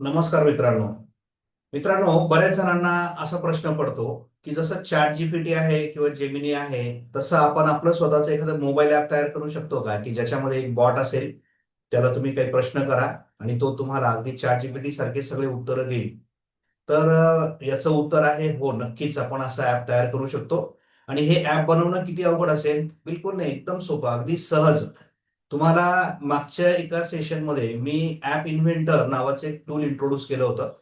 नमस्कार मित्रांनो. मित्रांनो बऱ्याच जणांना असा प्रश्न पडतो की जसं चॅट जीपीटी आहे किंवा जेमिनी आहे तसं आपण आपलं स्वतःचं एखादं मोबाईल ऍप तयार करू शकतो का? की ज्याच्यामध्ये एक बॉट असेल त्याला तुम्ही काही प्रश्न करा आणि तो तुम्हाला अगदी चॅट जीपीटी सारखे सगळे उत्तरं देईल. तर याचं उत्तर आहे हो नक्कीच आपण असं ऍप तयार करू शकतो. आणि हे ऍप बनवणं किती अवघड असेल? बिलकुल नाही एकदम सोपं अगदी सहज. तुम्हाला मागच्या एका सेशनमध्ये मी ऍप इन्व्हेंटर नावाचं एक टूल इंट्रोड्यूस केलं होतं.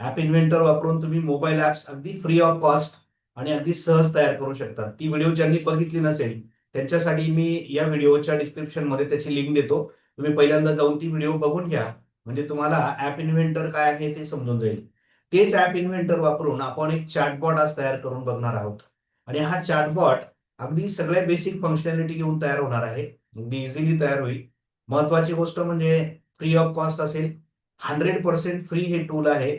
ऍप इन्व्हेंटर वापरून तुम्ही मोबाईल ऍप्स अगदी फ्री ऑफ कॉस्ट आणि अगदी सहज तयार करू शकता. ती व्हिडिओ ज्यांनी बघितली नसेल त्यांच्यासाठी मी या व्हिडिओच्या डिस्क्रिप्शनमध्ये त्याची लिंक देतो. तुम्ही पहिल्यांदा जाऊन ती व्हिडिओ बघून घ्या. म्हणजे तुम्हाला ऍप इन्व्हेंटर काय आहे ते समजून जाईल. तेच ऍप इन्व्हेंटर वापरून आपण एक चॅटबॉट आज तयार करून बघणार आहोत. आणि हा चॅटबॉट अगदी सगळ्या बेसिक फंक्शनॅलिटी घेऊन तयार होणार आहे. अगदी इझिली तयार होईल. महत्वाची गोष्ट म्हणजे फ्री ऑफ कॉस्ट असेल. हंड्रेड पर्सेंट फ्री हे टूल आहे.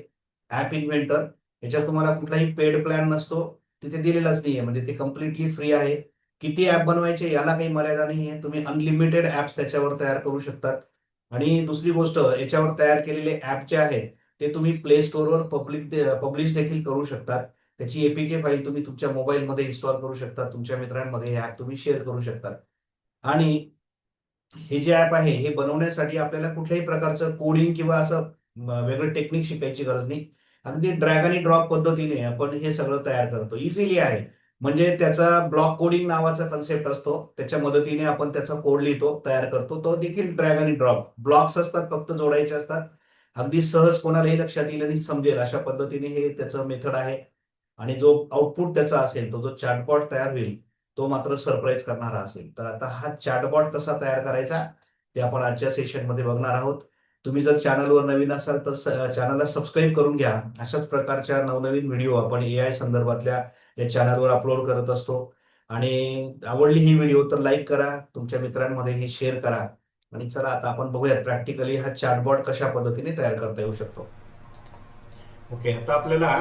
ऍप इन्व्हेंटर याच्यात तुम्हाला कुठलाही पेड प्लॅन नसतो. तिथे दिलेलाच नाहीये. म्हणजे ते कम्प्लिटली फ्री आहे. किती ऍप बनवायचे याला काही मर्यादा नाही आहे तुम्ही अनलिमिटेड ऍप्स त्याच्यावर तयार करू शकतात. आणि दुसरी गोष्ट याच्यावर तयार केलेले ऍप जे आहेत ते तुम्ही प्ले स्टोअरवर पब्लिक पब्लिश देखील करू शकतात. त्याची एपीके फाईल तुम्ही तुमच्या मोबाईलमध्ये इन्स्टॉल करू शकता तुमच्या मित्रांमध्ये हे ऍप तुम्ही शेअर करू शकता आणि हे जे ऍप आहे हे बनवण्यासाठी आपल्याला कुठल्याही प्रकारचं कोडिंग किंवा असं वेगळं टेक्निक शिकायची गरज नाही. अगदी ड्रॅग आणि ड्रॉप पद्धतीने आपण हे सगळं तयार करतो. इझिली आहे. म्हणजे त्याचा ब्लॉक कोडिंग नावाचा कन्सेप्ट असतो. त्याच्या मदतीने आपण त्याचा कोड लिहितो तयार करतो. तो देखील ड्रॅग आणि ड्रॉप ब्लॉक्स असतात फक्त जोडायचे असतात. अगदी सहज कोणालाही लक्षात येईल आणि समजेल. अशा पद्धतीने हे त्याचं मेथड आहे. आणि जो आउटपुट त्याचा असेल तो जो चॅटबॉट तयार होईल तो मात्र सरप्राईज करणारा असेल. तर आता हा चॅटबॉट कसा तयार करायचा ते आपण आजच्या सेशनमध्ये बघणार आहोत. तुम्ही जर चॅनलवर नवीन असाल तर चॅनलला सबस्क्राईब करून घ्या. अशाच प्रकारच्या नवनवीन व्हिडिओ आपण ए आय संदर्भातल्या या चॅनलवर अपलोड करत असतो. आणि आवडली ही व्हिडिओ तर लाईक करा तुमच्या मित्रांमध्ये हे शेअर करा. आणि चला आता आपण बघूयात प्रॅक्टिकली हा चॅटबॉट कशा पद्धतीने तयार करता येऊ शकतो. ओके आता आपल्याला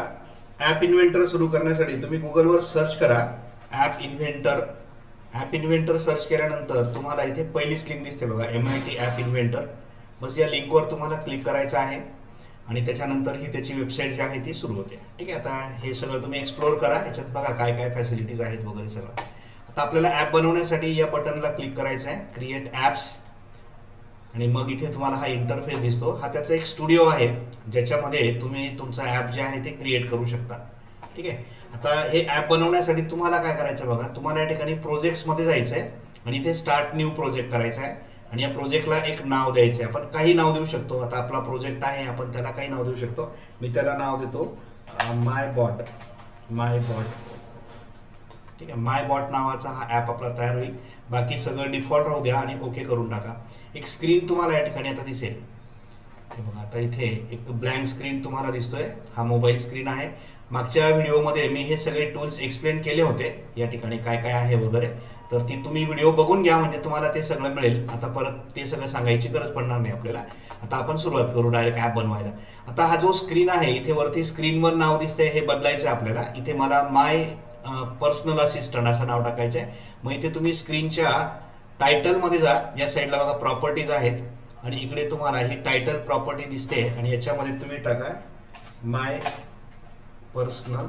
ऍप इन्व्हेंटर सुरू करण्यासाठी तुम्ही गुगलवर सर्च करा. App inventor app inventor search केल्यानंतर तुम्हाला इथे पहिलीच लिंक दिसते बघा M I T app inventor बस या लिंकवर तुम्हाला क्लिक करायचं आहे आणि त्याच्यानंतर ही त्याची वेबसाईट जी आहे ती सुरू होते. ठीक आहे आता हे सगळं तुम्ही एक्सप्लोर करा. याच्यात बघा काय काय फॅसिलिटीज आहेत वगैरे सगळं. आता आपल्याला ॲप बनवण्यासाठी या बटनला क्लिक करायचं आहे. क्रिएट ॲप्स आणि मग इथे तुम्हाला हा इंटरफेस दिसतो. हा त्याचा एक स्टुडिओ आहे ज्याच्यामध्ये तुम्ही तुमचा ॲप जे आहे ते क्रिएट करू शकता. ठीक आहे? आता हे ॲप बनवण्यासाठी तुम्हाला काय करायचं बघा तुम्हाला या ठिकाणी प्रोजेक्ट्समध्ये जायचं आहे आणि इथे स्टार्ट न्यू प्रोजेक्ट करायचा आहे आणि या प्रोजेक्टला एक नाव द्यायचं आहे आपण काही नाव देऊ शकतो. आता आपला प्रोजेक्ट आहे आपण त्याला काही नाव देऊ शकतो. मी त्याला नाव देतो माय बॉट माय बॉट ठीक आहे माय बॉट नावाचा हा ॲप आपला तयार होईल. बाकी सगळं डिफॉल्ट राहू द्या आणि ओके करून टाका. एक स्क्रीन तुम्हाला या ठिकाणी आता दिसेल. बघा आता इथे एक ब्लँक स्क्रीन तुम्हाला दिसतोय. हा मोबाईल स्क्रीन आहे. मागच्या व्हिडिओमध्ये मी हे सगळे टूल्स एक्सप्लेन केले होते. या ठिकाणी काय काय आहे वगैरे. तर ती तुम्ही व्हिडिओ बघून घ्या म्हणजे तुम्हाला ते सगळं मिळेल. आता परत ते सगळं सांगायची गरज पडणार नाही आपल्याला. आता आपण सुरुवात करू डायरेक्ट ॲप बनवायला. आता हा जो स्क्रीन आहे इथे वरती स्क्रीनवर नाव दिसतंय हे बदलायचं आहे आपल्याला. इथे मला माय पर्सनल असिस्टंट असं नाव टाकायचं आहे. मग इथे तुम्ही स्क्रीनच्या टायटलमध्ये जा. या साईडला बघा प्रॉपर्टीज आहेत. आणि इकडे तुम्हाला ही टायटल प्रॉपर्टी दिसते. आणि याच्यामध्ये तुम्ही टाका माय पर्सनल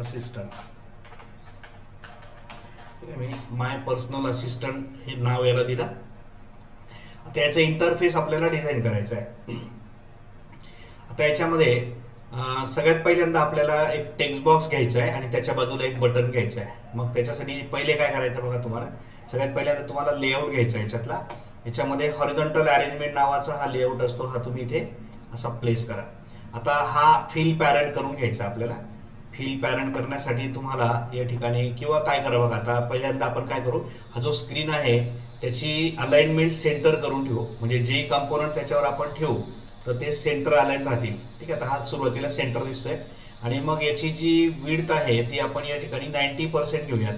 असिस्टंट मी माय पर्सनल असिस्टंट हे नाव याला दिलं. आता इंटरफेस आपल्याला डिझाईन करायचं आहे. आता याच्यामध्ये सगळ्यात पहिल्यांदा आपल्याला एक टेक्स्ट बॉक्स घ्यायचा आहे आणि त्याच्या बाजूला एक बटन घ्यायचं आहे. मग त्याच्यासाठी पहिले काय करायचं बघा तुम्हाला. सगळ्यात पहिल्यांदा तुम्हाला लेआउट घ्यायचा आहे याच्यातला. याच्यामध्ये हॉरिझॉन्टल अरेंजमेंट नावाचा हा लेआउट असतो. हा तुम्ही इथे असा प्लेस करा. आता हा फिल पॅरंट करून घ्यायचा आपल्याला. फिल पॅरंट करण्यासाठी तुम्हाला या ठिकाणी किंवा काय करा बघा आता पहिल्यांदा आपण काय करू हा जो स्क्रीन आहे त्याची अलाइनमेंट सेंटर करून ठेवू. म्हणजे जे कंपोनंट त्याच्यावर आपण ठेवू तर ते सेंटर अलाइन राहतील. ठीक आहे आता हा सुरुवातीला सेंटर दिसतोय. आणि मग याची जी विड्थ आहे ती आपण या ठिकाणी नाईन्टी पर्सेंट घेऊयात.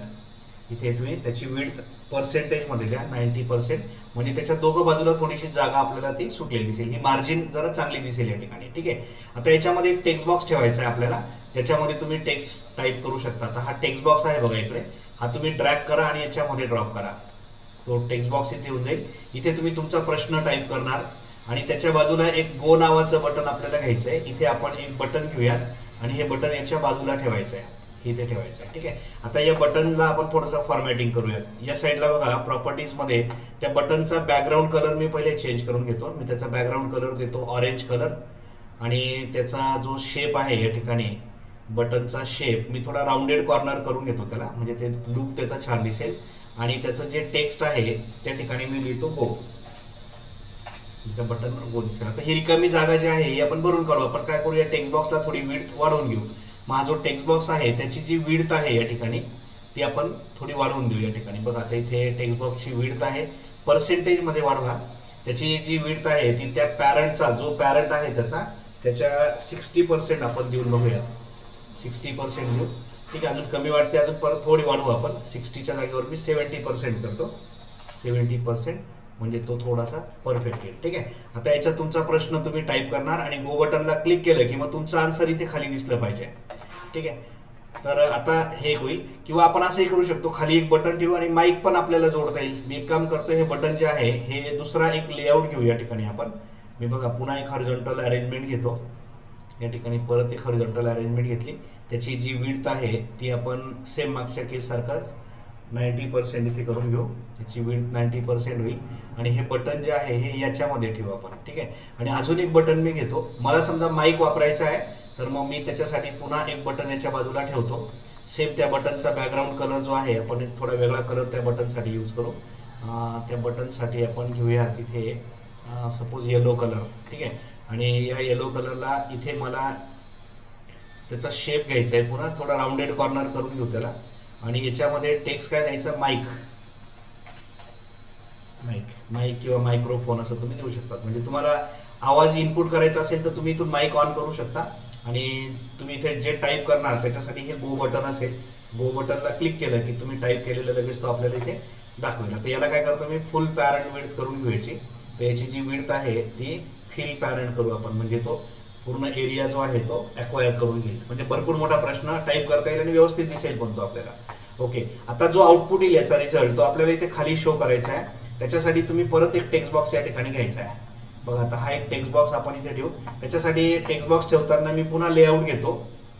इथे तुम्ही त्याची विड्थ पर्सेंटेजमध्ये द्या नाईन्टी पर्सेंट म्हणजे त्याच्या दोघं बाजूला थोडीशी जागा आपल्याला ती सुटलेली दिसेल. ही मार्जिन जरा चांगली दिसेल या ठिकाणी ठीक आहे? आता याच्यामध्ये एक टेक्स्ट बॉक्स ठेवायचा आहे आपल्याला. ज्याच्यामध्ये तुम्ही टेक्स्ट टाईप करू शकता. आता हा टेक्स्ट बॉक्स आहे बघा इकडे. हा तुम्ही ड्रॅग करा आणि याच्यामध्ये ड्रॉप करा. तो टेक्स्ट बॉक्स इथे येऊन जाईल. इथे तुम्ही तुमचा प्रश्न टाईप करणार. आणि त्याच्या बाजूला एक गो नावाचं बटन आपल्याला घ्यायचं आहे. इथे आपण एक बटन घेऊयात. आणि हे बटन याच्या बाजूला ठेवायचं आहे. इथे ठेवायचं. आहे ठीक आहे? आता या बटनला आपण थोडंसं फॉर्मॅटिंग करूयात. या साईडला बघा प्रॉपर्टीजमध्ये त्या बटनचा बॅकग्राऊंड कलर मी पहिले चेंज करून घेतो. मी त्याचा बॅकग्राऊंड कलर देतो ऑरेंज कलर आणि त्याचा जो शेप आहे या ठिकाणी बटनचा शेप मी थोडा राऊंडेड कॉर्नर करून घेतो त्याला. म्हणजे ते लुक त्याचा छान दिसेल. आणि त्याचं जे टेक्स्ट आहे त्या ठिकाणी मी लिहितो गो त्या बटनवर गो दिसेल. आता ही रिकामी जागा जी आहे ही आपण भरून काढू. आपण काय करूया टेक्स्ट बॉक्सला थोडी विड्थ वाढवून घेऊ. मग हा जो टेक्स्ट बॉक्स आहे त्याची जी विड्थ आहे या ठिकाणी ती आपण थोडी वाढवून देऊ या ठिकाणी. बघा आता इथे टेक्स्ट बॉक्सची विड्थ आहे. पर्सेंटेजमध्ये वाढवा. त्याची जी विड्थ आहे ती त्या पॅरंटचा जो पॅरंट आहे त्याचा त्याच्या सिक्स्टी पर्सेंट आपण देऊन बघूया सिक्स्टी पर्सेंट देऊ. ठीक आहे अजून कमी वाटते अजून परत थोडी वाढवू आपण. सिक्स्टीच्या जागेवर मी सेवन्टी पर्सेंट करतो. सेवन्टी पर्सेंट म्हणजे तो थोडासा परफेक्ट येईल. ठीक आहे? आता याच्यात तुमचा प्रश्न तुम्ही टाईप करणार आणि गो बटनला क्लिक केलं की मग तुमचं आन्सर इथे खाली दिसलं पाहिजे. ठीक आहे? तर आता हे होईल. किंवा आपण असंही करू शकतो खाली एक बटन ठेवू आणि माईक पण आपल्याला जोडता येईल. मी एक काम करतो हे बटन जे आहे हे दुसरा एक लेआउट घेऊ या ठिकाणी आपण. मी बघा पुन्हा एक हॉरिझॉन्टल अरेंजमेंट घेतो. या ठिकाणी परत एक हॉरिझॉन्टल अरेंजमेंट घेतली. त्याची जी विड्थ आहे ती आपण सेम मागच्या केससारखं नाईन्टी पर्सेंट इथे करून घेऊ. त्याची विड्थ नाईन्टी पर्सेंट होईल. आणि हे बटन जे आहे हे याच्यामध्ये ठेवू आपण. ठीक आहे? आणि अजून एक बटन मी घेतो. मला समजा माईक वापरायचा आहे. तर मग मी त्याच्यासाठी पुन्हा एक बटन याच्या बाजूला ठेवतो. सेम त्या बटनचा बॅकग्राऊंड कलर जो आहे आपण एक थोडा वेगळा कलर त्या बटनसाठी यूज करू. त्या बटनसाठी आपण घेऊया तिथे सपोज येलो कलर ठीक आहे? आणि या येलो कलरला इथे मला त्याचा शेप घ्यायचा आहे. पुन्हा थोडा राऊंडेड कॉर्नर करून घेऊ त्याला. आणि याच्यामध्ये टेक्स्ट काय द्यायचं? माईक माईक माईक किंवा मायक्रोफोन असं तुम्ही देऊ शकता. म्हणजे तुम्हाला आवाज इनपुट करायचा असेल तर तुम्ही इथून माईक ऑन करू शकता. आणि तुम्ही इथे जे टाईप करणार त्याच्यासाठी हे गो बटन असेल. गो बटनला क्लिक केलं की तुम्ही टाईप केलेलं लगेच तो आपल्याला इथे दाखवेल. आता याला काय करतो मी? फुल पॅरंट विड्थ करून घ्यायची. याची तर याची जी विड्थ आहे ती फिल पॅरंट करू आपण. म्हणजे तो पूर्ण एरिया जो आहे तो अक्वायर करून घेईल. म्हणजे भरपूर मोठा प्रश्न टाईप करता येईल आणि व्यवस्थित दिसेल पण तो आपल्याला. ओके आता जो आउटपुट येईल याचा रिझल्ट तो आपल्याला इथे खाली शो करायचा आहे. त्याच्यासाठी तुम्ही परत एक टेक्स्ट बॉक्स या ठिकाणी घ्यायचा आहे. बघा आता हा एक टेक्स्ट बॉक्स आपण इथे ठेवू. त्याच्यासाठी टेक्स्ट बॉक्स ठेवताना मी पुन्हा लेआउट घेतो.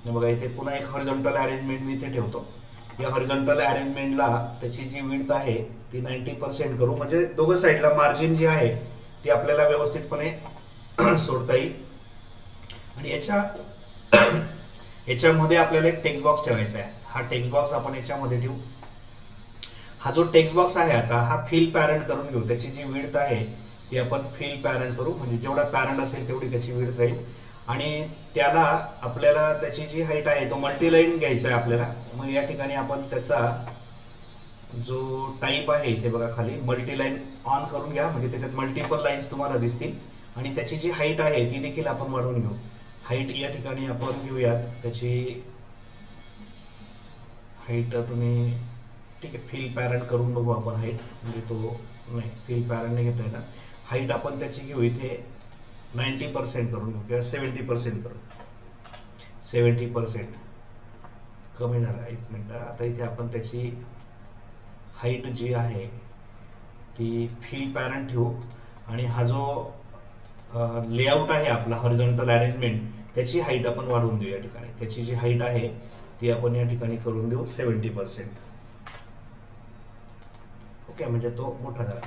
बघा इथे पुन्हा एक हॉरिझॉन्टल अरेंजमेंट मी इथे ठेवतो. या हॉरिझॉन्टल अरेंजमेंटला त्याची जी विड्थ आहे ती नाईन्टी पर्सेंट करू. म्हणजे दोघं साईडला मार्जिन जी आहे ती आपल्याला व्यवस्थितपणे सोडता येईल. आणि याच्या याच्यामध्ये आपल्याला एक टेक्स्ट बॉक्स ठेवायचा आहे. हा टेक्स्ट बॉक्स आपण याच्यामध्ये ठेवू. हा जो टेक्स्ट बॉक्स आहे आता हा फिल पॅरंट करून घेऊ. त्याची जी विड्थ आहे ती आपण फील पॅरंट करू. म्हणजे जेवढा पॅरंट असेल तेवढी त्याची विड्थ राहील. आणि त्याला आपल्याला त्याची जी हाईट आहे तो मल्टीलाईन घ्यायचा आहे आपल्याला. मग या ठिकाणी आपण त्याचा जो टाईप आहे इथे बघा खाली मल्टीलाईन ऑन करून घ्या. म्हणजे त्याच्यात मल्टिपल लाईन्स तुम्हाला दिसतील. आणि त्याची जी हाईट आहे ती देखील आपण वाढवून घेऊ. हाईट या ठिकाणी आपण घेऊयात. त्याची हाईट तुम्ही ठीक आहे फील पॅरंट करून बघू आपण हाईट म्हणजे तो नाही फील पॅरंट नाही घेता येणार. हाईट आपण त्याची घेऊ इथे नाईन्टी पर्सेंट करून घेऊ किंवा सेवन्टी पर्सेंट करू सेवन्टी पर्सेंट. कमी झाला. एक मिनटं. आता इथे आपण त्याची हाईट जी आहे ती फील पॅरंट ठेवू. आणि हा जो लेआउट आहे आपला हॉरिझॉन्टल अरेंजमेंट त्याची हाईट आपण वाढवून देऊ या ठिकाणी. त्याची जी हाईट आहे ती आपण या ठिकाणी करून देऊ सेवन्टी पर्सेंट. ओके म्हणजे तो मोठा झाला.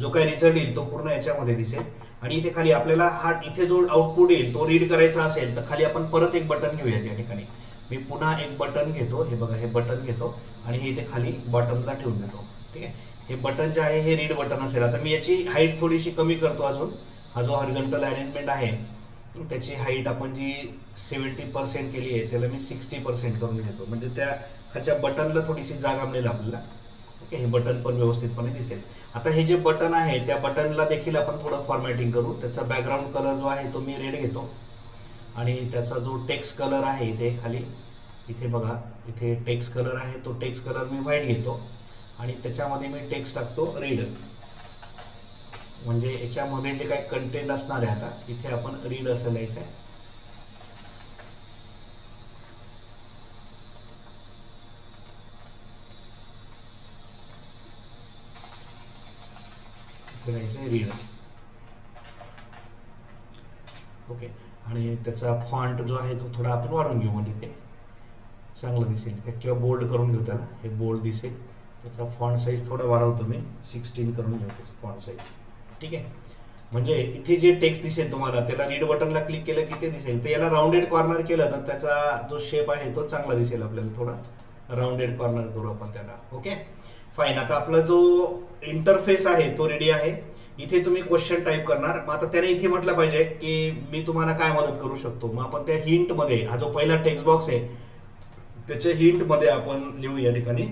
जो काही रिझल्ट येईल तो पूर्ण याच्यामध्ये दिसेल. आणि इथे खाली आपल्याला हा इथे जो आउटपुट येईल तो रीड करायचा असेल तर खाली आपण परत एक बटन घेऊया या ठिकाणी. मी पुन्हा एक बटन घेतो. हे बघा हे बटन घेतो. आणि हे इथे खाली बटनला ठेवून देतो. ठीक आहे? हे बटन जे आहे हे रीड बटन असेल. आता मी याची हाईट थोडीशी कमी करतो अजून. हा जो हॉरिझॉन्टल अरेंजमेंट आहे त्याची हाईट आपण जी सेवन्टी पर्सेंट केली आहे त्याला मी सिक्स्टी पर्सेंट करून घेतो. म्हणजे त्या खालच्या बटनला थोडीशी जागा मिळेल आपल्याला. ओके हे बटन पण व्यवस्थितपणे दिसेल. आता हे जे बटन आहे त्या बटनला देखील आपण थोडं फॉर्मॅटिंग करू. त्याचा बॅकग्राऊंड कलर जो आहे तो मी रेड घेतो. आणि त्याचा जो टेक्स्ट कलर आहे इथे खाली इथे बघा इथे टेक्स्ट कलर आहे तो टेक्स्ट कलर मी व्हाईट घेतो. आणि त्याच्यामध्ये मी टेक्स्ट टाकतो रेड म्हणजे याच्यामध्ये जे काही कंटेंट असणार आहे आता इथे आपण रीड असं लिहायचं आहे करायचं आहे रीड ओके आणि त्याचा फॉन्ट जो आहे तो थोडा आपण वाढवून घेऊ म्हणजे ते. चांगलं दिसेल. त्या किंवा बोल्ड करून घेऊ त्याला. हे बोल्ड दिसेल. त्याचा फॉन्ट साईज थोडा वाढवतो मी. सिक्स्टीन करून घेऊ त्याचा फॉन्ट साईज ठीक आहे? म्हणजे इथे जे टेक्स्ट दिसेल तुम्हाला त्याला रीड बटनला क्लिक केलं की ते दिसेल. तर याला राऊंडेड कॉर्नर केलं तर त्याचा जो शेप आहे तो चांगला दिसेल आपल्याला थोडा. राऊंडेड कॉर्नर करू आपण त्याला. ओके फाईन आता आपला जो इंटरफेस आहे तो रेडी आहे. इथे तुम्ही क्वेश्चन टाईप करणार. मग आता त्याने इथे म्हटलं पाहिजे की मी तुम्हाला काय मदत करू शकतो? मग आपण त्या हिंटमध्ये हा जो पहिला टेक्स्ट बॉक्स आहे त्याच्या हिंटमध्ये आपण लिहू या ठिकाणी.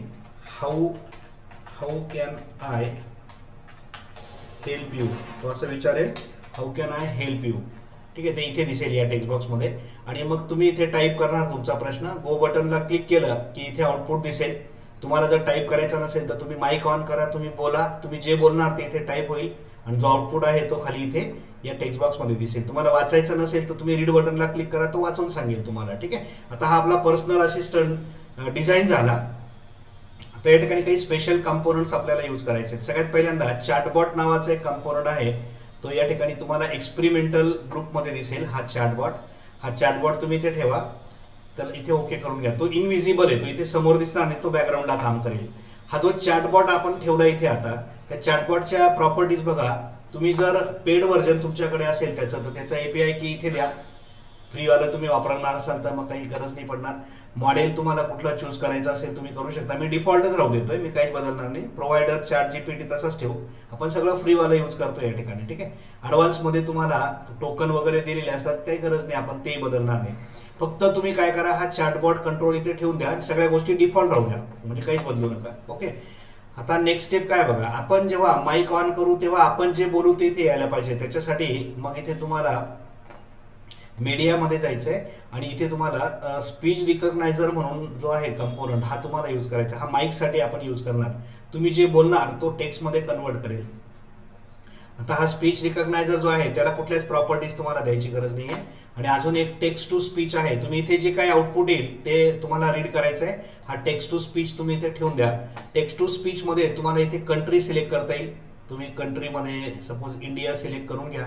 How how can I help you तो असं विचारेल how can I help you ठीक आहे ते इथे दिसेल या टेक्स्ट बॉक्समध्ये आणि मग तुम्ही इथे टाईप करणार तुमचा प्रश्न. गो बटनला क्लिक केलं की इथे आउटपुट दिसेल. तुम्हाला जर टाईप करायचं नसेल तर तुम्ही माईक ऑन करा तुम्ही बोला तुम्ही जे बोलणार ते इथे टाईप होईल आणि जो आउटपुट आहे तो खाली इथे या टेक्स्ट बॉक्समध्ये दिसेल. तुम्हाला वाचायचं नसेल तर तुम्ही रीड बटनला क्लिक करा तो वाचून सांगेल तुम्हाला ठीक आहे? आता हा आपला पर्सनल असिस्टंट डिझाईन झाला. आता या ठिकाणी काही स्पेशल कंपोनंट्स आपल्याला यूज करायचे आहेत. सगळ्यात पहिल्यांदा चॅटबॉट नावाचा एक कंपोनंट आहे. तो या ठिकाणी तुम्हाला एक्सपेरिमेंटल ग्रुपमध्ये दिसेल हा चॅटबॉट हा चॅटबॉट तुम्ही इथे ठेवा. तर इथे ओके करून घ्या. तो इनविजिबल आहे तो इथे समोर दिसणार आणि तो बॅकग्राऊंडला काम करेल. हा जो चॅटबॉट आपण ठेवला इथे आता त्या चॅटबॉटच्या प्रॉपर्टीज बघा. तुम्ही जर पेड व्हर्जन तुमच्याकडे असेल त्याचं तर त्याचा एपीआय की इथे द्या. फ्रीवालं तुम्ही वापरणार असाल तर मग काही गरज नाही पडणार. मॉडेल तुम्हाला कुठला चूज करायचं असेल तुम्ही करू शकता. मी डिफॉल्टच राहू देतोय मी काहीच बदलणार नाही. प्रोव्हायडर चार्ट जीपीटी तसंच ठेवू. आपण सगळं फ्रीवाला यूज करतो या ठिकाणी ठीक आहे? ॲडव्हान्समध्ये तुम्हाला टोकन वगैरे दिलेले असतात काही गरज नाही आपण ते बदलणार नाही. फक्त तुम्ही काय करा हा चॅटबॉट कंट्रोल इथे ठेवून द्या आणि सगळ्या गोष्टी डिफॉल्ट राहू द्या. म्हणजे काहीच बदलू नका. ओके आता नेक्स्ट स्टेप काय बघा. आपण जेव्हा माईक ऑन करू तेव्हा आपण जे बोलू ते इथे यायला पाहिजे. त्याच्यासाठी मग इथे तुम्हाला मीडियामध्ये जायचं आहे आणि इथे तुम्हाला स्पीच रिकग्नायझर म्हणून जो आहे कंपोनंट हा तुम्हाला यूज करायचा. हा माईकसाठी आपण यूज करणार. तुम्ही जे बोलणार तो टेक्स्टमध्ये कन्वर्ट करेल. आता हा स्पीच रिकग्नायझर जो आहे त्याला कुठल्याच प्रॉपर्टीज तुम्हाला द्यायची गरज नाही आहे आणि अजून एक टेक्स्ट टू स्पीच आहे. तुम्ही इथे जे काही आउटपुट येईल ते तुम्हाला रीड करायचं आहे हा टेक्स्ट टू स्पीच तुम्ही इथे ठेवून द्या. टेक्स्ट टू स्पीचमध्ये तुम्हाला इथे कंट्री सिलेक्ट करता येईल. तुम्ही कंट्रीमध्ये सपोज इंडिया सिलेक्ट करून घ्या.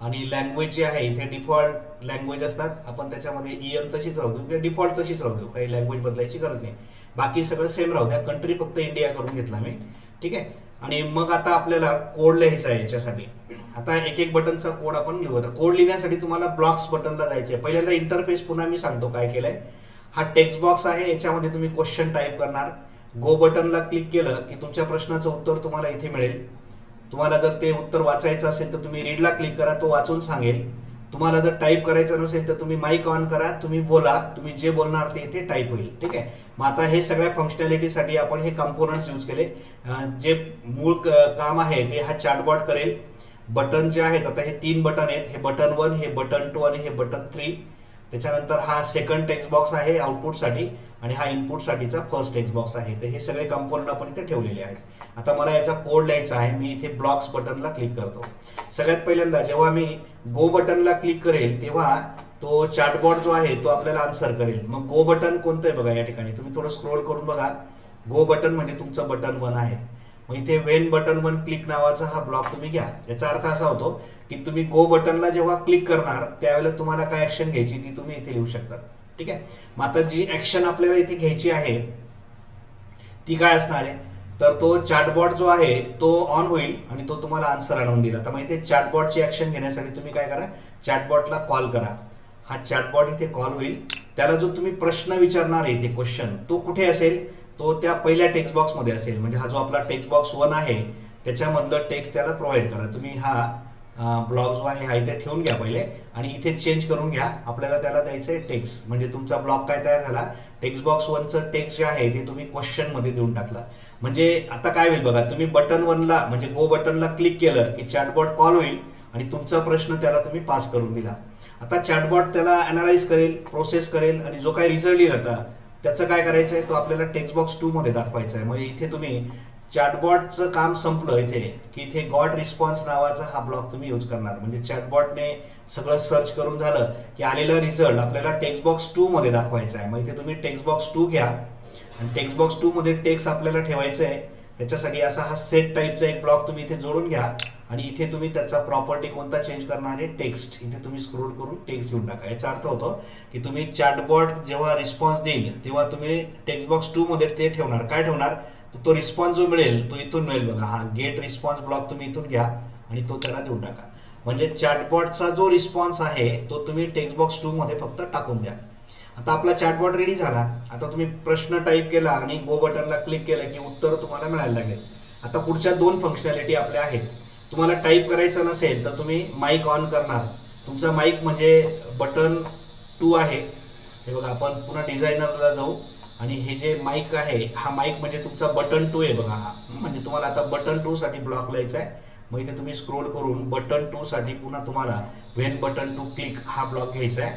आणि लँग्वेज जी आहे इथे डिफॉल्ट लँग्वेज असतात. आपण त्याच्यामध्ये इयन तशीच राहू देऊ. म्हणजे किंवा डिफॉल्ट तशीच राहू देऊ. काही लँग्वेज बदलायची गरज नाही. बाकी सगळं सेम राहू द्या. कंट्री फक्त इंडिया करून घेतला मी. ठीक आहे? आणि मग आता आपल्याला कोड लिहायचा आहे याच्यासाठी. आता एक एक बटनचा कोड आपण लिहू आता कोड लिहिण्यासाठी तुम्हाला ब्लॉक्स बटनला जायचे आहे पहिल्यांदा इंटरफेस पुन्हा मी सांगतो काय केलंय. हा टेक्स्ट बॉक्स आहे याच्यामध्ये तुम्ही क्वेश्चन टाईप करणार. गो बटनला क्लिक केलं की तुमच्या प्रश्नाचं उत्तर तुम्हाला इथे मिळेल. तुम्हाला जर ते उत्तर वाचायचं असेल तर तुम्ही रीडला क्लिक करा तो वाचून सांगेल. तुम्हाला जर टाईप करायचं नसेल तर तुम्ही माईक ऑन करा तुम्ही बोला तुम्ही जे बोलणार ते इथे टाईप होईल. ठीक आहे? मग आता हे सगळ्या फंक्शनॅलिटीसाठी आपण हे कंपोनंट्स यूज केले. जे मूळ क- काम आहे ते हा चॅटबॉट करेल. बटन जे आहेत आता हे तीन बटन आहेत. हे बटन वन हे बटन टू आणि हे बटन थ्री त्याच्यानंतर हा सेकंड टेक्स्ट बॉक्स आहे आउटपुटसाठी आणि हा इनपुटसाठीचा फर्स्ट टेक्स्ट बॉक्स आहे. तर हे सगळे कंपोनंट आपण इथे ठेवलेले आहेत. आता मला याचा कोड लिहायचा आहे. मी इथे ब्लॉक्स बटनला क्लिक करतो. सगळ्यात पहिल्यांदा जेव्हा मी गो बटनला क्लिक करेल तेव्हा तो चॅटबॉट जो आहे तो आपल्याला आन्सर करेल. मग गो बटन कोणतं आहे बघा या ठिकाणी? तुम्ही थोडं स्क्रोल करून बघा. गो बटन म्हणजे तुमचं बटन वन आहे. मग इथे वेन बटन वन क्लिक नावाचा हा ब्लॉक तुम्ही घ्या. याचा अर्थ असा होतो की तुम्ही गो बटनला जेव्हा क्लिक करणार त्यावेळेला तुम्हाला काय ऍक्शन घ्यायची ती तुम्ही इथे लिहू शकता. ठीक आहे? मग आता जी ऍक्शन आपल्याला इथे घ्यायची आहे ती काय असणार आहे? तर तो चॅटबॉट जो आहे तो ऑन होईल आणि तो तुम्हाला आन्सर आणून देईल. आता मग इथे चॅटबॉटची ऍक्शन घेण्यासाठी तुम्ही काय करा? चॅटबॉटला कॉल करा. हा चॅटबॉट इथे कॉल होईल. त्याला जो तुम्ही प्रश्न विचारणार आहे ते क्वेश्चन तो कुठे असेल? तो त्या पहिल्या टेक्स्ट बॉक्समध्ये असेल. म्हणजे हा जो आपला टेक्स्ट बॉक्स वन आहे त्याच्यामधलं टेक्स्ट त्याला प्रोव्हाइड करा. तुम्ही हा ब्लॉग जो आहे हा इथे ठेवून घ्या पहिले आणि इथे चेंज करून घ्या. आपल्याला त्याला द्यायचं आहे टेक्स्ट म्हणजे तुमचा ब्लॉग काय तयार झाला? टेक्स्ट बॉक्स वनचं टेक्स्ट जे आहे ते तुम्ही क्वेश्चनमध्ये देऊन टाकलं. म्हणजे आता काय होईल बघा तुम्ही बटन वनला म्हणजे गो बटनला क्लिक केलं की चॅटबॉट कॉल होईल आणि तुमचा प्रश्न त्याला तुम्ही पास करून दिला. आता चॅटबॉट त्याला अनालाइज करेल प्रोसेस करेल आणि जो काही रिझल्ट येईल आता त्याचं काय करायचं आहे तो आपल्याला टेक्स्ट बॉक्स टू मध्ये दाखवायचा आहे म्हणजे इथे तुम्ही चॅटबॉटचं काम संपलं इथे की इथे गॉड रिस्पॉन्स नावाचा हा ब्लॉक तुम्ही यूज करणार. म्हणजे चॅटबॉटने सगळं सर्च करून झालं की आलेला रिझल्ट आपल्याला टेक्स्ट बॉक्स टू मध्ये दाखवायचा आहे मग इथे तुम्ही टेक्स्ट बॉक्स टू घ्या. आणि टेक्स्ट बॉक्स टू मध्ये टेक्स्ट आपल्याला ठेवायचं आहे त्याच्यासाठी असा हा सेट टाईपचा एक ब्लॉक तुम्ही इथे जोडून घ्या. आणि इथे तुम्ही त्याचा प्रॉपर्टी कोणता चेंज करणार आहे? टेक्स्ट इथे तुम्ही स्क्रोल करून टेक्स्ट घेऊन टाका. याचा अर्थ होतो की तुम्ही चॅटबॉट जेव्हा रिस्पॉन्स देईल तेव्हा तुम्ही टेक्स्ट बॉक्स टूमध्ये ते ठेवणार. काय ठेवणार? तर तो रिस्पॉन्स जो मिळेल तो इथून मिळेल बघा. हा गेट रिस्पॉन्स ब्लॉक तुम्ही इथून घ्या आणि तो त्याला देऊन टाका. म्हणजे चॅटबॉटचा जो रिस्पॉन्स आहे तो तुम्ही टेक्स्ट बॉक्स टूमध्ये फक्त टाकून द्या. आता आपला चॅटबॉट रेडी झाला. आता तुम्ही प्रश्न टाईप केला आणि गो बटनला क्लिक केलं की उत्तर तुम्हाला मिळायला लागेल. आता पुढच्या दोन फंक्शनॅलिटी आपल्या आहेत. तुम्हाला टाईप करायचं नसेल तर तुम्ही माईक ऑन करणार. तुमचा माईक म्हणजे बटन टू आहे. हे बघा आपण पुन्हा डिझायनरला जाऊ. आणि हे जे माईक आहे हा माईक म्हणजे तुमचा बटन टू आहे बघा. हा म्हणजे तुम्हाला आता बटन टू साठी ब्लॉक लिहायचा आहे. मग इथे तुम्ही स्क्रोल करून बटन टू साठी पुन्हा तुम्हाला व्हेन बटन टू क्लिक हा ब्लॉक घ्यायचा आहे.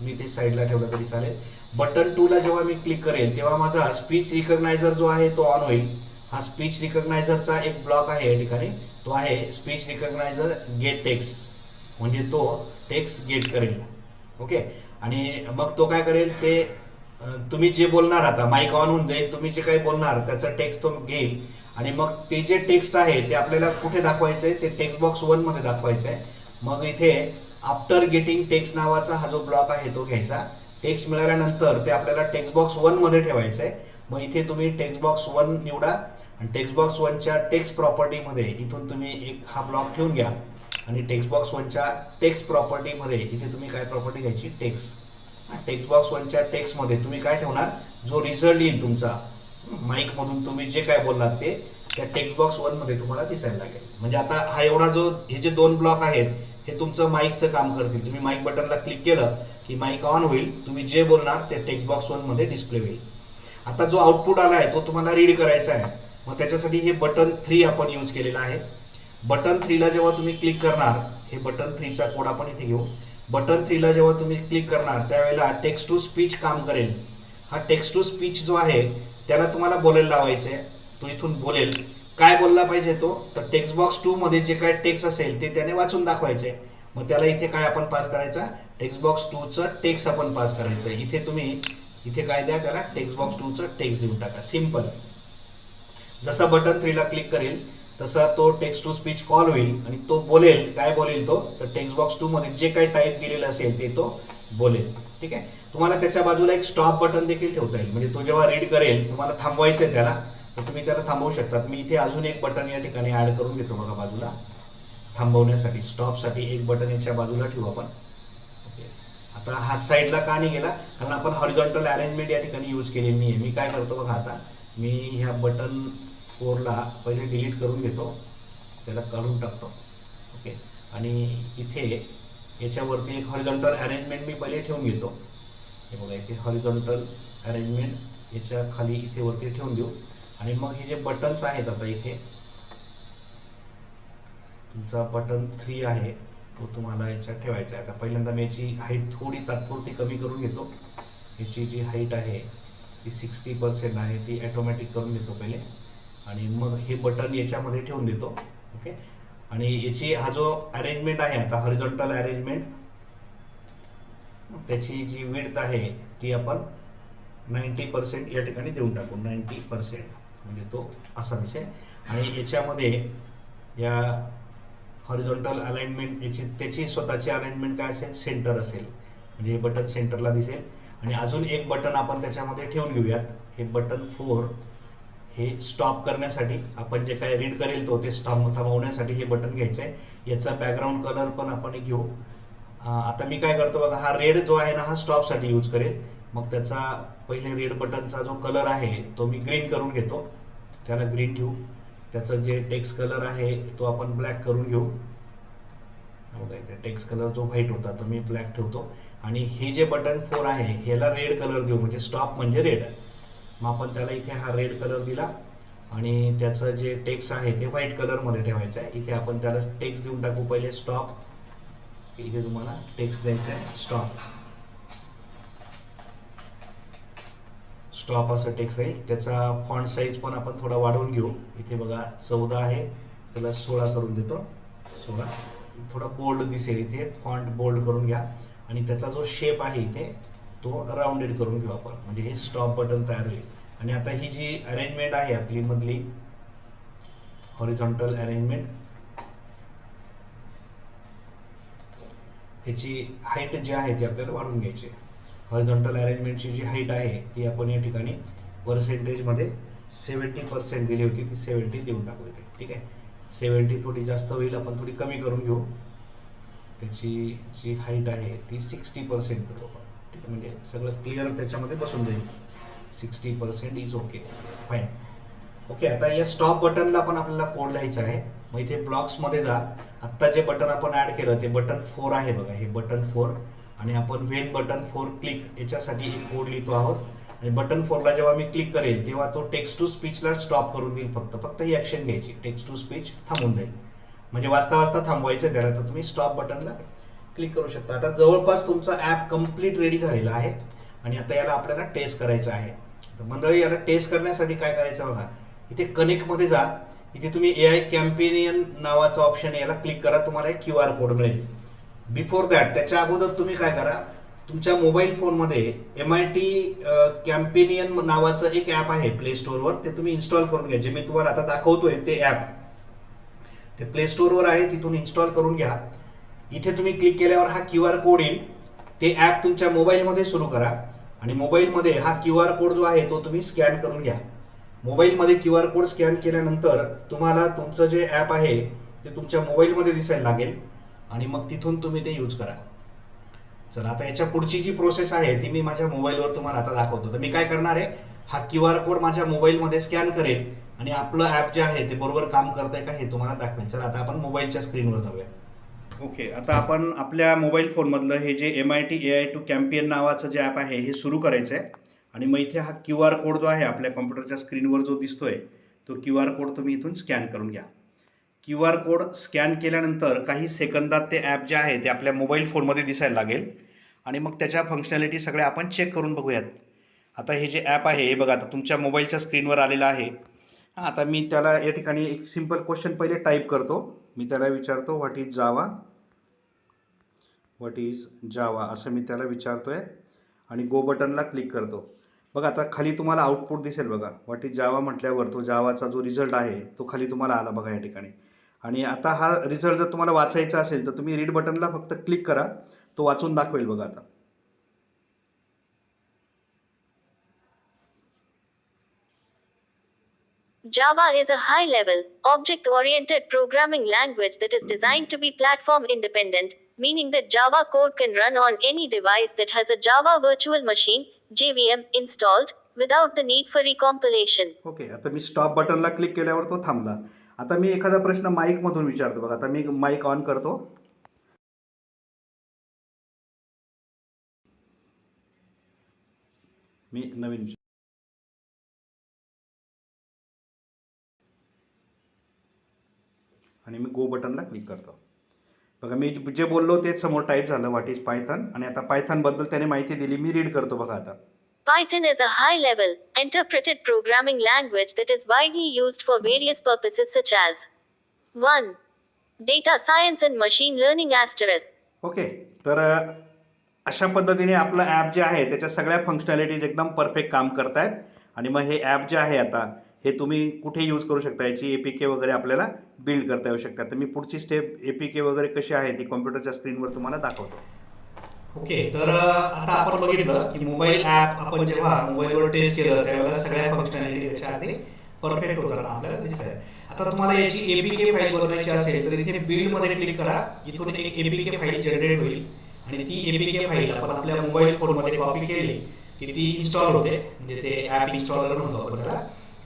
मी ते साईडला ठेवलं तरी चालेल. बटन टूला जेव्हा मी क्लिक करेल तेव्हा माझा स्पीच रिकग्नायझर जो आहे तो ऑन होईल. हा स्पीच रिकग्नायझरचा एक ब्लॉक आहे या ठिकाणी. तो आहे स्पीच रिकग्नायझर गेट टेक्स म्हणजे तो टेक्स गेट करेल. ओके आणि मग तो काय करेल? ते तुम्ही जे बोलणार आता माईक ऑन होऊन जाईल तुम्ही जे काही बोलणार त्याचा टेक्स्ट तो घेईल. आणि मग ते जे टेक्स्ट आहे ते आपल्याला कुठे दाखवायचं आहे ते टेक्स्ट बॉक्स वनमध्ये दाखवायचं आहे मग इथे आफ्टर गेटिंग टेक्स्ट नावाचा हा जो ब्लॉक आहे तो घ्यायचा. टेक्स्ट मिळाल्यानंतर ते आपल्याला टेक्स्ट बॉक्स वनमध्ये ठेवायचं आहे मग इथे तुम्ही टेक्स्ट बॉक्स वन निवडा. आणि टेक्स्ट बॉक्स वनच्या टेक्स्ट प्रॉपर्टीमध्ये इथून तुम्ही एक हा ब्लॉक ठेवून घ्या. आणि टेक्स्ट बॉक्स वनच्या टेक्स्ट प्रॉपर्टीमध्ये इथे तुम्ही काय प्रॉपर्टी घ्यायची? टेक्स टेक्स्ट बॉक्स वनच्या टेक्स्टमध्ये तुम्ही काय ठेवणार? जो रिझल्ट येईल तुमचा. माईकमधून तुम्ही जे काय बोललात ते त्या टेक्स्ट बॉक्स वनमध्ये तुम्हाला दिसायला लागेल. म्हणजे आता हा एवढा जो हे जे दोन ब्लॉक आहेत हे तुमचं माईकचं काम करतील. तुम्ही माईक बटनला क्लिक केलं की माईक ऑन होईल. तुम्ही जे बोलणार ते टेक्स्ट बॉक्स वनमध्ये डिस्प्ले होईल. आता जो आउटपुट आला आहे तो तुम्हाला रीड करायचा आहे. मग त्याच्यासाठी हे बटन थ्री आपण यूज केलेलं आहे. बटन थ्रीला जेव्हा तुम्ही क्लिक करणार हे बटन थ्रीचा कोड आपण इथे घेऊ. बटन थ्रीला जेव्हा तुम्ही क्लिक करणार त्यावेळेला टेक्स्ट टू स्पीच काम करेल. हा टेक्स्ट टू स्पीच जो आहे त्याला तुम्हाला बोलायला लावायचं आहे तो इथून बोलेल. काय बोलला पाहिजे तो? तर टेक्स्ट बॉक्स टूमध्ये जे काय टेक्स्ट असेल ते त्याने वाचून दाखवायचे मग त्याला इथे काय आपण पास करायचा? टेक्स्ट बॉक्स टूचं टेक्स्ट आपण पास करायचं इथे तुम्ही इथे काय द्या त्याला? टेक्स्ट बॉक्स टूचं टेक्स्ट देऊन टाका. सिंपल जसा बटन थ्रीला क्लिक करेल तसा तो टेक्स्ट टू स्पीच कॉल होईल आणि तो बोलेल. काय बोलेल तो? तर टेक्स्ट बॉक्स टू मध्ये जे काही टाईप दिलेलं असेल ते तो बोलेल. ठीक आहे? तुम्हाला त्याच्या बाजूला एक स्टॉप बटन देखील ठेवता येईल. म्हणजे तो जेव्हा रीड करेल तुम्हाला थांबवायचं आहे त्याला तर तुम्ही त्याला थांबवू शकतात. मी इथे अजून एक बटन या ठिकाणी ॲड करून घेतो बघा बाजूला. थांबवण्यासाठी स्टॉपसाठी एक बटन याच्या बाजूला ठेवू आपण. ओके आता हा साईडला का नाही गेला? कारण आपण हॉरिझॉन्टल अरेंजमेंट या ठिकाणी यूज केलेली आहे मी काय करतो बघा आता? मी ह्या बटन फोरला पहिले डिलीट करून घेतो. त्याला काढून टाकतो. ओके? आणि इथे याच्यावरती एक हॉरिझॉन्टल अरेंजमेंट मी पहिले ठेवून घेतो. हे बघा इथे हॉरिझॉन्टल अरेंजमेंट याच्या खाली इथे वरती ठेवून देऊ. आणि मग हे जे बटन्स आहेत आता इथे तुमचा बटन थ्री आहे तो तुम्हाला याच्यात ठेवायचा आहे. आता पहिल्यांदा मी याची हाईट थोडी तात्पुरती कमी करून घेतो. याची जी हाईट आहे ती सिक्स्टी पर्सेंट आहे ती ॲटोमॅटिक करून घेतो पहिले. आणि मग हे बटन याच्यामध्ये ठेवून देतो. ओके? आणि याची हा जो अरेंजमेंट आहे आता हॉरिझॉन्टल अरेंजमेंट त्याची जी विड्थ आहे ती आपण नाईंटी पर्सेंट या ठिकाणी देऊन टाकू. नाईंटी पर्सेंट म्हणजे तो असा दिसेल. आणि याच्यामध्ये या हॉरिझॉन्टल अलाइनमेंट याची त्याची स्वतःची अलाइनमेंट काय असेल? सेंटर असेल. म्हणजे हे बटन सेंटरला दिसेल. आणि अजून एक बटन आपण त्याच्यामध्ये ठेवून घेऊयात. हे बटन फोर हे स्टॉप करण्यासाठी आपण जे काय रीड करेल तो ते स्टॉप थांबवण्यासाठी हे बटन घ्यायचं आहे याचा बॅकग्राऊंड कलर पण आपण घेऊ. आता मी काय करतो बघा हा रेड जो आहे ना हा स्टॉपसाठी यूज करेल. मग त्याचा पहिले रेड बटनचा जो कलर आहे तो मी ग्रीन करून घेतो. त्याला ग्रीन ठेवू. त्याचं जे टेक्स्ट कलर आहे तो आपण ब्लॅक करून घेऊ. बघा इथे टेक्स्ट कलर जो व्हाईट होता तो मी ब्लॅक ठेवतो. आणि हे जे बटन फोर आहे ह्याला रेड कलर देऊ म्हणजे स्टॉप म्हणजे रेड मग आपण त्याला इथे हा रेड कलर दिला. आणि त्याचं जे टेक्स्ट आहे ते व्हाईट कलरमध्ये ठेवायचं आहे. इथे आपण त्याला टेक्स्ट देऊन टाकू पहिले स्टॉप इथे तुम्हाला टेक्स्ट द्यायचं आहे स्टॉप स्टॉप असं टेक्स्ट राहील. त्याचा फॉन्ट साईज पण आपण थोडा वाढवून घेऊ. इथे बघा चौदा आहे. त्याला सोळा करून देतो. सोळा. थोडा बोल्ड दिसेल इथे. फॉन्ट बोल्ड करून घ्या. आणि त्याचा जो शेप आहे इथे तो राऊंडेड करून घेऊ आपण. म्हणजे हे स्टॉप बटन तयार होईल. आणि आता ही जी अरेंजमेंट आहे आपली मधली हॉरिझॉन्टल अरेंजमेंट त्याची हाईट जी आहे ती आपल्याला वाढवून घ्यायची आहे. हॉरिझॉन्टल अरेंजमेंटची जी हाईट आहे ती आपण या ठिकाणी पर्सेंटेजमध्ये सेवन्टी पर्सेंट दिली होती. ती सेवन्टी देऊन टाकू इथे. ठीक आहे? सेवन्टी थोडी जास्त होईल आपण थोडी कमी करून घेऊ. त्याची जी हाईट आहे ती सिक्स्टी पर्सेंट करू आपण. म्हणजे सगळं क्लिअर त्याच्यामध्ये बसून जाईल. Sixty percent is okay fine okay आता या स्टॉप बटनला पण आपल्याला कोड लिहायचा आहे. मग इथे ब्लॉक्समध्ये जा. आत्ता जे बटन आपण ॲड केलं ते बटन फोर आहे बघा. हे बटन फोर आणि आपण वेन बटन फोर क्लिक याच्यासाठी एक कोड लिहितो आहोत. आणि बटन फोरला जेव्हा मी क्लिक करेल तेव्हा तो टेक्स्ट टू स्पीचला स्टॉप करून देईल फक्त. फक्त ही ॲक्शन घ्यायची. टेक्स्ट टू स्पीच थांबून जाईल. म्हणजे वाचता वाचता थांबवायचं त्याला तर तुम्ही स्टॉप बटनला क्लिक करू शकता. आता जवळपास तुमचा ॲप कंप्लीट रेडी झालेला आहे आणि आता याला आपल्याला टेस्ट करायचं आहे. तर मंडळी याला टेस्ट करण्यासाठी काय करायचं बघा. इथे कनेक्टमध्ये जा. इथे तुम्ही ए आय कॅम्पेनियन नावाचा ऑप्शन याला क्लिक करा. तुम्हाला एक क्यू आर कोड मिळेल. बिफोर दॅट त्याच्या अगोदर तुम्ही काय करा. तुमच्या मोबाईल फोनमध्ये एम आय टी कॅम्पेनियन नावाचं एक ॲप आहे प्ले स्टोअरवर ते तुम्ही इन्स्टॉल करून घ्या. जे मी तुम्हाला आता दाखवतोय ते ॲप ते प्ले स्टोअरवर आहे. तिथून इन्स्टॉल करून घ्या. इथे तुम्ही क्लिक केल्यावर हा क्यू आर कोड येईल. ते ॲप तुमच्या मोबाईलमध्ये सुरू करा. आणि मोबाईलमध्ये हा क्यू आर कोड जो आहे तो तुम्ही स्कॅन करून घ्या. मोबाईलमध्ये क्यू आर कोड स्कॅन केल्यानंतर तुम्हाला तुमचं जे ॲप आहे ते तुमच्या मोबाईलमध्ये दिसायला लागेल. आणि मग तिथून तुम्ही ते यूज करा. चला आता याच्या पुढची जी प्रोसेस आहे ती मी माझ्या मोबाईलवर तुम्हाला आता दाखवतो. तर मी काय करणार आहे? हा क्यू आर कोड माझ्या मोबाईलमध्ये स्कॅन करेल. आणि आपलं ॲप जे आहे ते बरोबर काम करतंय का हे तुम्हाला दाखवेल. चला आता आपण मोबाईलच्या स्क्रीनवर जाऊया ओके आता आपण आपल्या मोबाईल फोनमधलं हे जे M I T A I two companion नावाचं जे ॲप आहे हे सुरू करायचं आहे आणि मग इथे हा क्यू आर कोड जो आहे आपल्या कॉम्प्युटरच्या स्क्रीनवर जो दिसतोय तो क्यू आर कोड तुम्ही इथून स्कॅन करून घ्या. क्यू आर कोड स्कॅन केल्यानंतर काही सेकंदात ते ॲप जे आहे ते आपल्या मोबाईल फोनमध्ये दिसायला लागेल. आणि मग त्याच्या फंक्शनॅलिटी सगळ्या आपण चेक करून बघूयात. आता हे जे ॲप आहे हे बघा आता तुमच्या मोबाईलच्या स्क्रीनवर आलेलं आहे. हां आता मी त्याला या ठिकाणी एक सिंपल क्वेश्चन पहिले टाईप करतो. मी त्याला विचारतो what is Java what is Java असं मी त्याला विचारतोय. आणि गो बटनला क्लिक करतो. बघा आता खाली तुम्हाला आउटपुट दिसेल बघा. व्हॉट इज जावा म्हटल्यावर तो जावाचा जो रिझल्ट आहे तो खाली तुम्हाला आला बघा या ठिकाणी. आणि आता हा रिझल्ट जर तुम्हाला वाचायचा असेल तर तुम्ही रीड बटनला फक्त क्लिक करा. तो वाचून दाखवेल बघा आता. Java is a high level, object oriented programming language that is designed to be platform independent, meaning that Java code can run on any device that has a Java virtual machine JVM installed without the need for recompilation. Okay आता मी stop बटनला click केल्यावर तो थांबला आता मी एखादा प्रश्न माईकमधून विचारतो बघा आता मी माईक ऑन करतो मी नवीन आणि मी गो बटनला क्लिक करतो बघा मी जे बोललो तेच समोर टाईप झालं व्हॉट इज पायथन आणि आता पायथनबद्दल त्याने माहिती दिली मी रीड करतो बघा आता Python is a high level, interpreted programming language that is widely used for various purposes such as 1. Data science and machine learning asterisk. Okay तर अशा पद्धतीने आपलं ॲप जे आहे त्याच्या सगळ्या फंक्शनॅलिटीज एकदम परफेक्ट काम करतायत आणि मग हे ॲप जे आहे आता हे तुम्ही कुठे यूज करू शकता? याची ए पी के वगैरे आपल्याला बिल्ड करता येऊ शकतात. तर मी पुढची स्टेप ए पी के वगैरे कशी आहे ती कॉम्प्युटरच्या स्क्रीनवर तुम्हाला दाखवतो. ओके तर आता आपण बघितलं की मोबाईल ॲप आपण जेव्हा मोबाईलवर टेस्ट केलं त्यावेळेला सगळ्या फंक्शनॅलिटी त्याच्या आधी परफेक्ट होताना आपल्याला दिसत आहे आता तुम्हाला याची एपीके फाईल बनवायची असेल तर इथे बिल्डमध्ये क्लिक करा. इथून एक एपीके फाईल जनरेट होईल. आणि ती एल पी के फाईल आपण आपल्या मोबाईल फोनमध्ये कॉपी केली की ती इन्स्टॉल होते. म्हणजे ते ॲप इन्स्टॉलर म्हणतो आपण त्याला.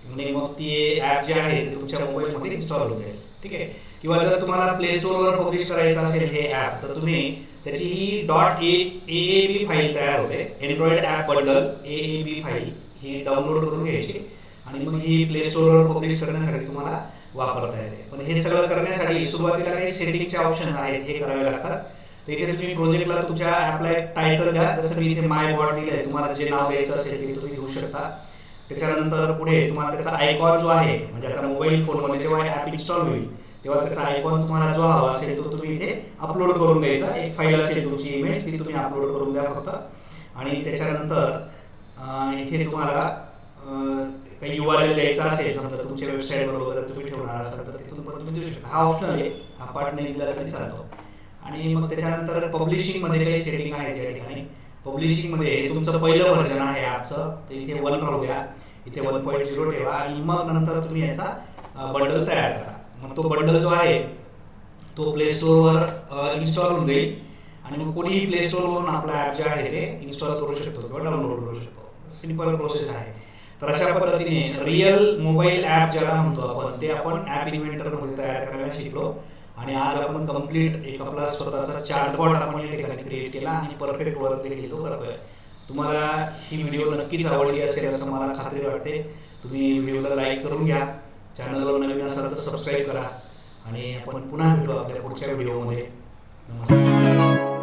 म्हणजे मग ती ॲप जे आहे ते तुमच्या मोबाईलमध्ये इन्स्टॉल होते. ठीक आहे? किंवा जर तुम्हाला प्ले स्टोअरवर पब्लिश करायचं असेल हे ॲप तर तुम्ही त्याची ही dot A A B file तयार होते. Android app bundle A A B file he download करून घ्यायची. आणि मग ही प्ले स्टोअरवर पब्लिश करण्यासाठी तुम्हाला वापरता येते. पण हे सगळं करण्यासाठी सुरुवातीला काही सेटिंगचे ऑप्शन आहेत हे करावे लागतात. तिथे तुम्ही प्रोजेक्टला तुमच्या ॲपला एक टायटल द्या. जसं मी इथे माय बॉट दिलं आहे तुम्हाला जे नाव द्यायचं असेल ते तुम्ही घेऊ शकता. त्याच्यानंतर पुढे तुम्हाला त्याचा आयकॉन जो आहे म्हणजे आता मोबाईल फोनमध्ये जेव्हा ॲप इन्स्टॉल होईल तेव्हा त्याचा आयकॉन तुम्हाला जो हवा असेल तो तुम्ही इथे अपलोड करून द्यायचा. एक फाईल असेल तुमची इमेज ती तुम्ही अपलोड करून द्या फक्त. आणि त्याच्यानंतर इथे तुम्हाला काही यू आर एल द्यायचा असेल समजा तुमच्या वेबसाईटवर वगैरे तुम्ही ठेवणार असाल तर तिथून पण तुम्ही देऊ शकता. हा ऑप्शनल आहे. हा पार्ट नाही दिला तरी चालतो. आणि मग त्याच्यानंतर पब्लिशिंगमध्ये काही सेटिंग आहेत या ठिकाणी. पब्लिशिंगमध्ये तुमचं पहिलं व्हर्जन आहे ॲपचं तर इथे वन राहू द्या. इथे वन पॉईंट झिरो ठेवा. आणि मग नंतर तुम्ही याचा बंडल तयार करा. मग तो बंडल जो आहे तो प्ले स्टोअरवर इन्स्टॉल होऊन जाईल. आणि मग कोणीही प्ले स्टोअरवरून आपला ॲप जे आहे ते इन्स्टॉल करू शकतो किंवा डाउनलोड करू शकतो. सिंपल प्रोसेस आहे. तर अशा पद्धतीने रिअल मोबाईल ॲप ज्याला म्हणतो आपण ते आपण ॲप इन्व्हेंटरमध्ये तयार करायला शिकलो. आणि आज आपण कंप्लीट एक आपला स्वतःचा चार्टबॉट आपण या ठिकाणी क्रिएट केला आणि परफेक्ट वर्क ते लिहितो करतोय. तुम्हाला ही व्हिडिओ नक्कीच आवडली असेल असं मला खात्री वाटते. तुम्ही व्हिडिओला लाईक करून घ्या. चॅनलवर नवीन असाल तर सबस्क्राईब करा. आणि आपण पुन्हा भेटू आपल्या पुढच्या व्हिडिओमध्ये नमस्कार.